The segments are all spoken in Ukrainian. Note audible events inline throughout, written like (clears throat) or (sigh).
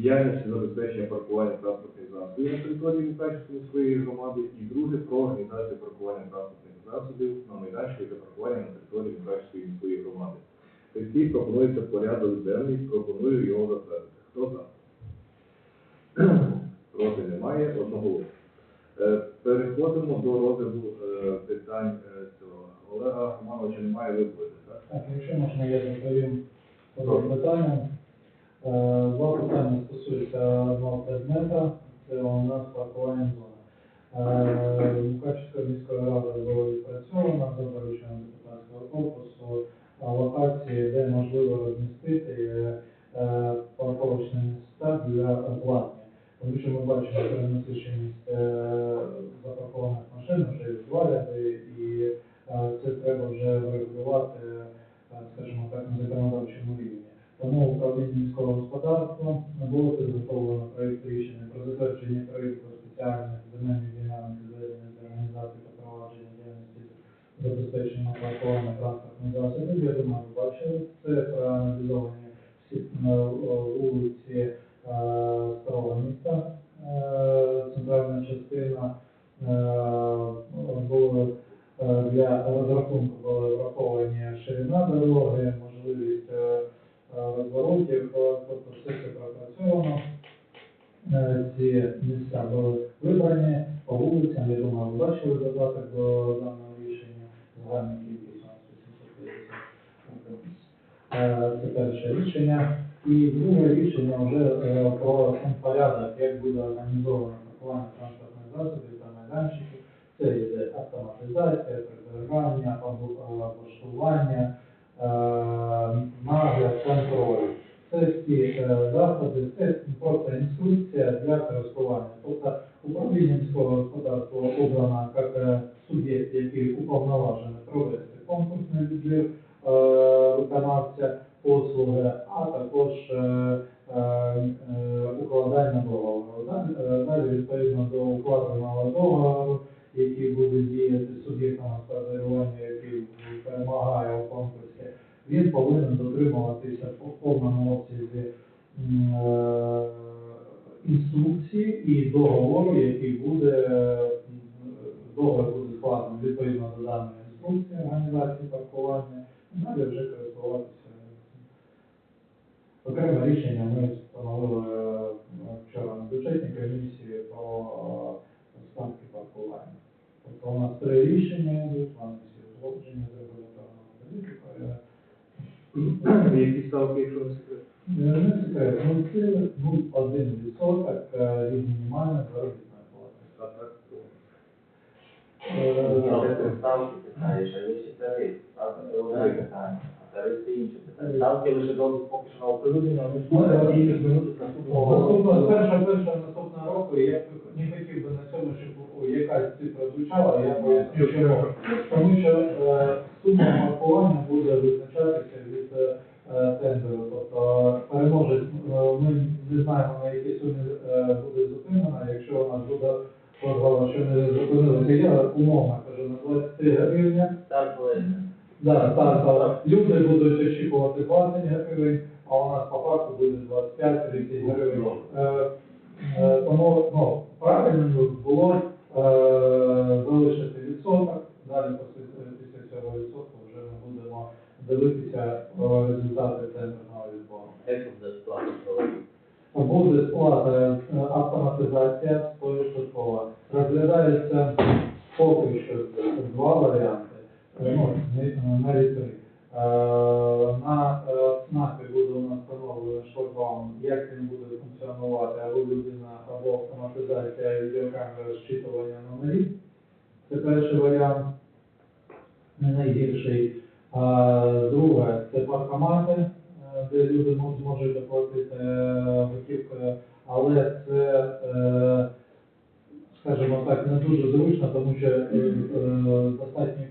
діяльності забезпечення паркування транспортних засобів на території Мукачівської своєї громади, і друге про організацію паркування транспортних засобів на майданчику та паркування на території Мукачівської міської громади. Такий пропонується порядок денний, пропоную його затвердити. Хто за? (clears throat) Проти немає, одного. Е, Переходимо до розгляду е, питань е, цього. Олега Романовича немає виходити, так? Так, якщо можна, я питанням. Е, Два питання стосуються одного предмета, це у нас паркування зона. Е, Мукачівська міська рада була відпрацьована за дорученням депутатського корпусу локації, де можливо розмістити е, е, парковочні місця для платні. Тому що ми бачимо перенасиченість е, запаркованих машин, вже і і е, це треба вже врегулювати, е, скажімо так, на законодавчому Тому управління міського господарства було підготовлено проєкт рішення про затвердження проєкту спеціальних земельних ділянок зведення для організації та провадження діяльності забезпечення паркування транспортних засобів. Я думаю, ви бачили це проаналізовані всі е, вулиці е, старого міста, е, центральна частина е, були е, для розрахунку враховані ширина дороги, Ці місця були вибрані по вулицям, я думаю, ви бачили додаток до даного рішення, загальна кількість у нас 850 Е, Це перше рішення. І друге рішення вже е, про сам порядок, як буде організовано паркування транспортних засобів та майданчиків. Це йде автоматизація, прибирання, пабу- е, поштування, нагляд, контроль. Всі е, заходи, це просто інструкція для користування. Тобто управління міського господарства обрано як е, суб'єкт, який уповноважений провести конкурсний відбір е, виконавця послуги, а також організації паркування, далі вже користуватися. Окреме рішення ми встановили е, вчора на бюджетній комісії про е, ставки паркування. Тобто у нас три рішення йдуть, нас всі узгоджені з регуляторною політикою. Які ставки, якщо не секрет? Не секрет, ну це 0,1% е, від мінімальної заробітної ставки питаєш, а ще тариф. Ставки це одне питання, а тариф це інше питання. Ставки лише досить поки що на оприлюднення, ми зможемо її звернути наступного року. Перша, перша наступного року, я не хотів би на цьому, щоб якась цифра звучала, я поясню чому. Тому що е, сума маркування буде визначатися від е, тендеру. Тобто переможець, е, ми не знаємо, на якій сумі буде зупинена, якщо нас буде програма, що не зупинилися, я умовно кажу, на 23 гривня, Стартове. Да, так, так. Люди будуть очікувати 20 гривень, а у нас по факту буде 25-30 гривень. Е, е, Тому ну, правильно було е, залишити відсоток, далі після, цього відсотку вже ми будемо дивитися про результати тендерного відбору. Буде сплата е, автоматизація 100%. Розглядається поки що два варіанти. Е, Ну, навіть три. Е, На ЦНАПі буде у нас встановлений шлагбаум, як він буде функціонувати, або людина, або автоматизація відеокамери зчитування номерів. Це перший варіант, не найгірший. Друге, це паркомати, де люди мо- зможуть доплатити е, готівкою, але це, е, скажімо так, не дуже зручно, тому що е, е,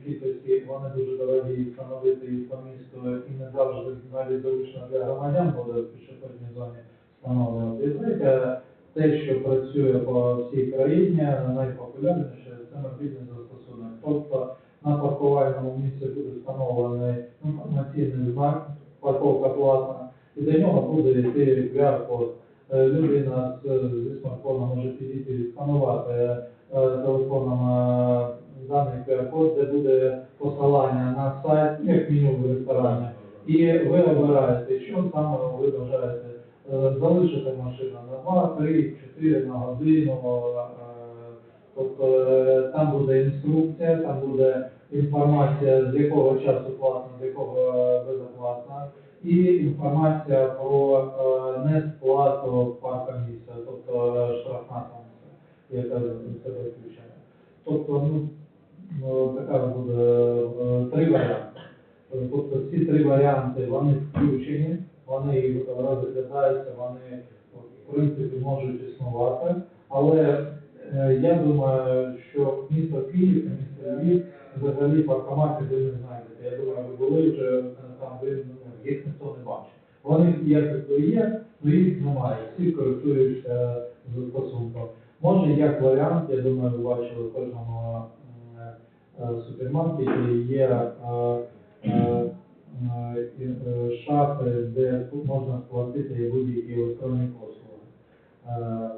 кількості вони дуже дорогі встановити їх по місту і не завжди навіть зручно для громадян буде в пішохідній зоні встановлювати. І третє, те, що працює по всій країні, найпопулярніше це мобільний застосунок. Тобто на паркувальному місці буде встановлений інформаційний знак, парковка платна, і до нього буде йти QR-код. е, людина з, зі смартфоном може підійти відсканувати е, телефоном е, даний QR-код, де буде посилання на сайт, ну, як меню в ресторані. І ви обираєте, що саме ви бажаєте Е, залишити машину на 2, 3, 4 на годину. е, Тобто е, там буде інструкція, там буде інформація, з якого часу платна, з якого безоплатна, і інформація про е, несплату парка місця, тобто е, штрафна санкція, яка в себе включає. Тобто, ну, ну, така буде е, три варіанти. Тобто ці три варіанти вони включені, вони розглядаються, вони в принципі можуть існувати. Але я думаю, що місто Київ, місто Львів взагалі паркоматів ви не знайдете. Я думаю, ви були вже е, там, ви ну, їх ніхто не бачить. Вони як є, але їх немає. Всі користуються застосунком. Може, як варіант, я думаю, ви бачили в кожному е, супермаркеті є е, е, е, е, шафи, де можна сплатити будь-які електронні послуги. Е,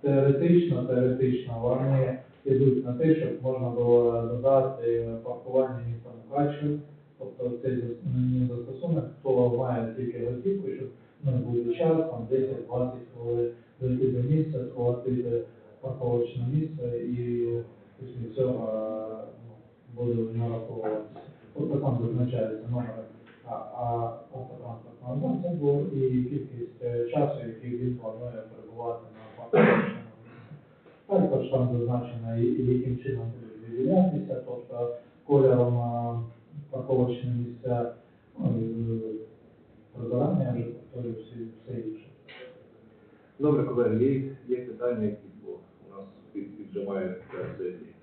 Теоретично, теоретично вони йдуть на те, щоб можна було додати паркування міста Мукачево, тобто цей м, застосунок, хто має тільки готівку, щоб не буде час, там 10-20 хвилин дойти до місця, сплатити парковочне місце і після цього е, ну, буде в нього раховуватися. Тобто там зазначається номер автотранспортного засобу і кількість е, часу, який він планує перебувати на парковочному. Також там зазначено, яким чином будуть виділятися, тобто кольором е, парковочні місця, прибирання, вже повторюю все інше. Добре, колеги, є, є питання, які бо у нас піджимає сесії.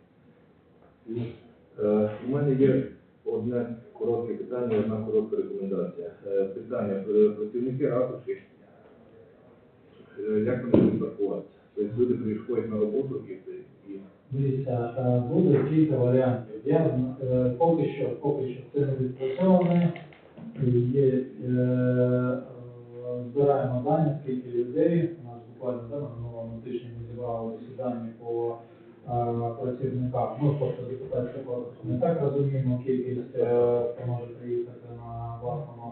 У мене є одне коротке питання, одна коротка рекомендація. Е, Питання Е, працівники ратуші, е, як вони будуть паркуватися? Тобто люди приходять на роботу і, Дивіться, е, буде кілька варіантів. Я е, поки що, поки що це не відпрацьоване. Є, е, збираємо дані, скільки людей. У нас буквально да, на минулому тижні ми зібрали всі дані по працівникам. Ну, тобто депутатська. Ми так розуміємо кількість, хто може приїхати на власному.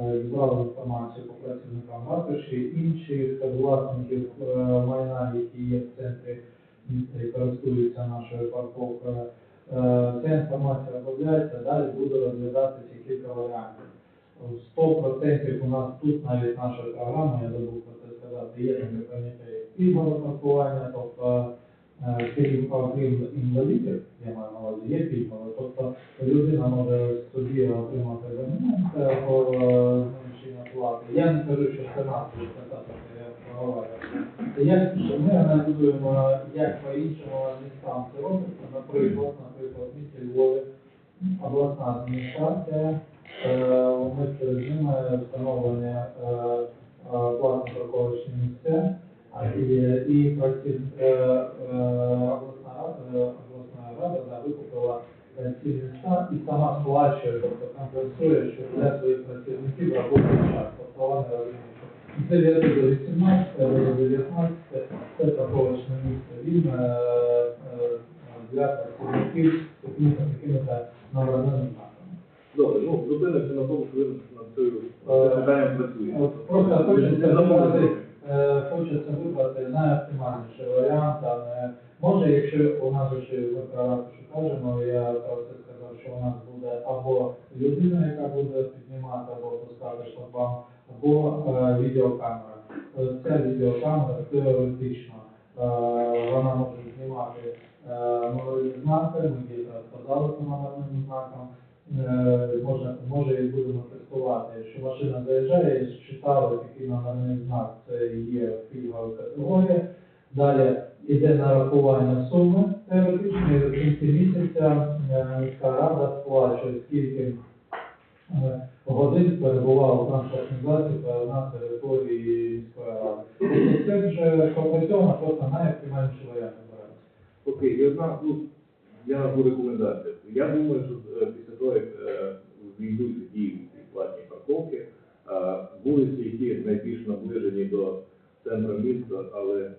Е, Зібрали інформацію по працівникам ратуші, інших власників е, майна, які є в центрі міста і користуються нашою парковкою. Е, Ця інформація розробляється, далі буде розглядатися кілька варіантів. 100% у нас тут навіть наша програма, я забув про це сказати, є таке поняття як пільгове паркування, тобто е, крім окрім інвалідів, я маю на увазі, є пільгове, тобто людина може собі отримати абонемент по е, плати. Я не кажу, що це я проговорю. Як ми аналізуємо, як по-іншому містам це робиться, наприклад, наприклад, в місті Львові обласна адміністрація, е, них перед ними встановлені е, е, платні парковочні місця, і, е, е, обласна рада, е, викупила ці місця і сама сплачує, тобто компенсує, що для своїх працівників робочий час, вони розуміють, що це літо до 18, до 19, це парковочне місце е, для працівників такими такими номерними знаками. добре, ну зупинимося на тому, що ви над цим питанням працюєте. Просто забудьте. е, хочеться вибрати найоптимальніший варіант, а не може, якщо у нас ще ми про ратушу кажемо, я про це сказав, що у нас буде або людина, яка буде піднімати або пускати шлагбаум, або е, відеокамера. Е, Ця відеокамера теоретично е, вона може знімати е, номерні знаки, ми є сказали по номерним знакам. Е, може, може і будемо тестувати, що машина заїжджає, считали такий номерний знак, це є пільгова категорія. Далі йде нарахування суми теоретичної, в кінці місяця е, міська рада сплачує, скільки е, годин перебував транспортний засіб е, на території міської ради. Тобто це вже пропрацьовано, просто найоптимальніший варіант. Окей, одна, ну, я назву рекомендацію. Я думаю, що е, після того, як е, війдуть в дію ці платні парковки, Е, Вулиці, які найбільш наближені до центру міста, але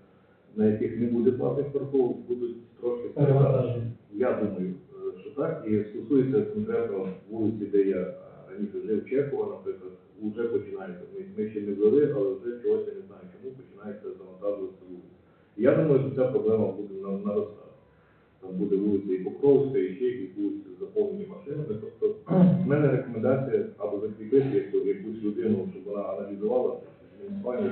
на яких не буде платних парковок, будуть трошки Перевантажені. Я думаю, е, що так. І стосується конкретно вулиці, де я раніше жив, Чехова, наприклад, вже починається. Ми, ще не ввели, але вже чогось я не знаю, чому починається завантажуватися вулиці. Я думаю, що ця проблема буде на- наростати. Там буде вулиця і Покровська, і ще якісь вулиці заповнені машинами. Тобто, в мене рекомендація або закріпити яку- якусь людину, щоб вона аналізувала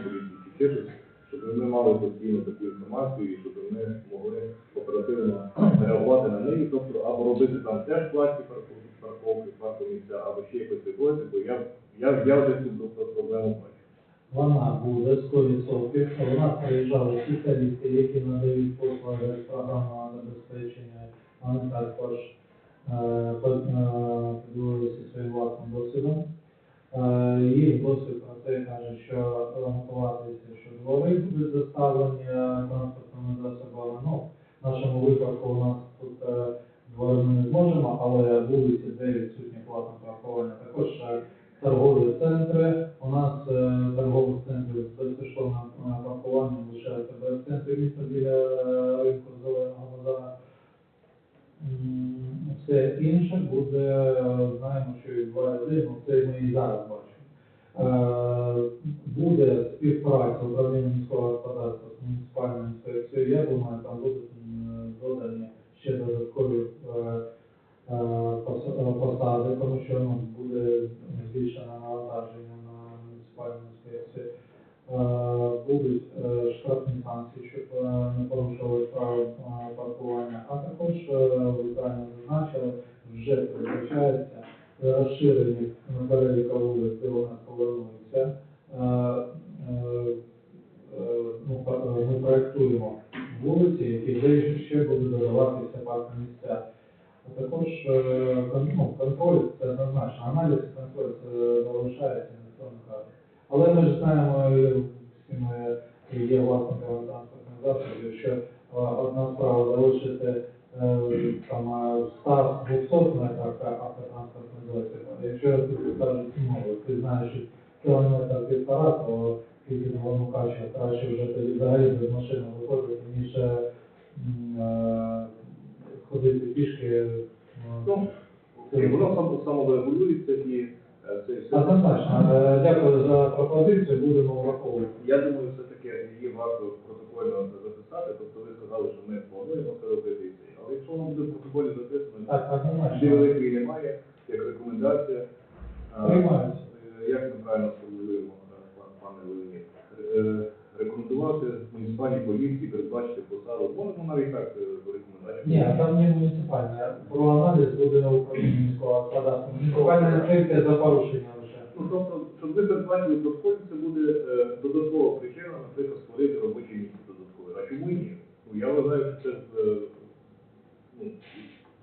чи ще щось, щоб ми мали постійно таку інформацію і щоб ми могли оперативно реагувати на неї, тобто або робити там теж платні парковки, парковки, паркомісця, або ще якось бо я, я, я вже цю проблему бачу. Вона буде 100%. У нас приїжджали спеціалісти, які надають послуги з програмного забезпечення. Вони також е, е, поділилися своїм власним досвідом. Е, Їх досвід про це каже, що готуватися, що двори будуть заставлені транспортними засобами. Ну, в нашому випадку у нас Все інше буде, е, знаємо, що ну це ми і зараз бачимо. Е, Буде співпраця управління міського господарства з муніципальною інспекцією. Я думаю, там будуть м, додані ще додаткові е, е, пос- е, посади, тому що ну, буде збільшене навантаження на муніципальну інспекцію. Е, Будуть е, штрафні санкції, щоб е, не порушували право Але ми ж знаємо, і всі ми є власниками транспортних засобів, що е, одна справа залишити е, там е, 100-200 метрах автотранспортний засіб. А Якщо ти кажуть, ну, ти знаєш, що кілометр півтора, то скільки воно каче, краще вже тоді взагалі без машини виходити, ніж е, е, ходити пішки. Ну, окей, воно само саморегулюється і е. Однозначно. Е, Дякую за пропозицію, будемо враховувати. Я думаю, все-таки її варто протокольно записати. Тобто ви сказали, що ми плануємо це робити. Але якщо воно буде в протоколі записано, тоді великої немає, як рекомендація. А, Приймається. е, Як ми правильно сформулюємо, е, пане Леонід? Рекомендувати муніципальній поліції передбачити посаду. Можемо навіть так е, в рекомендації. Ні, там не муніципальне. Про аналіз буде управління міського господарства. Муніципальна інспекція за порушення лише. Ну, тобто, щоб ви передбачили протоколі, це буде е, додаткова причина, наприклад, створити робоче місце додаткове. А чому і ні? Ну, я вважаю, що це, е, ну,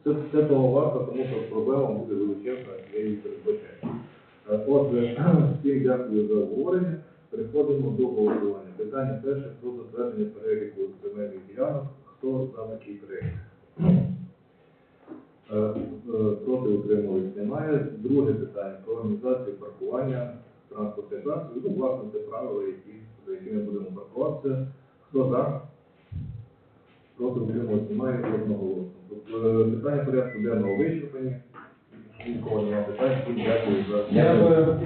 це, це того варто, тому що проблема буде величезна, я її передбачаю. Е, Отже, (clears throat) всім дякую за обговорення. Переходимо до голосування. Питання перше про затвердження переліку земельних ділянок. Хто за такий перелік? Е, е, Проти утримувались немає. Друге питання про організацію паркування транспортних засобів. Ну, власне, це правила, які, за які ми будемо паркуватися. Хто за? Проти утримувались немає одноголосно. Тобто, е, Питання порядку денного вичерпані. Нікого немає питань. Дякую за. Дякую.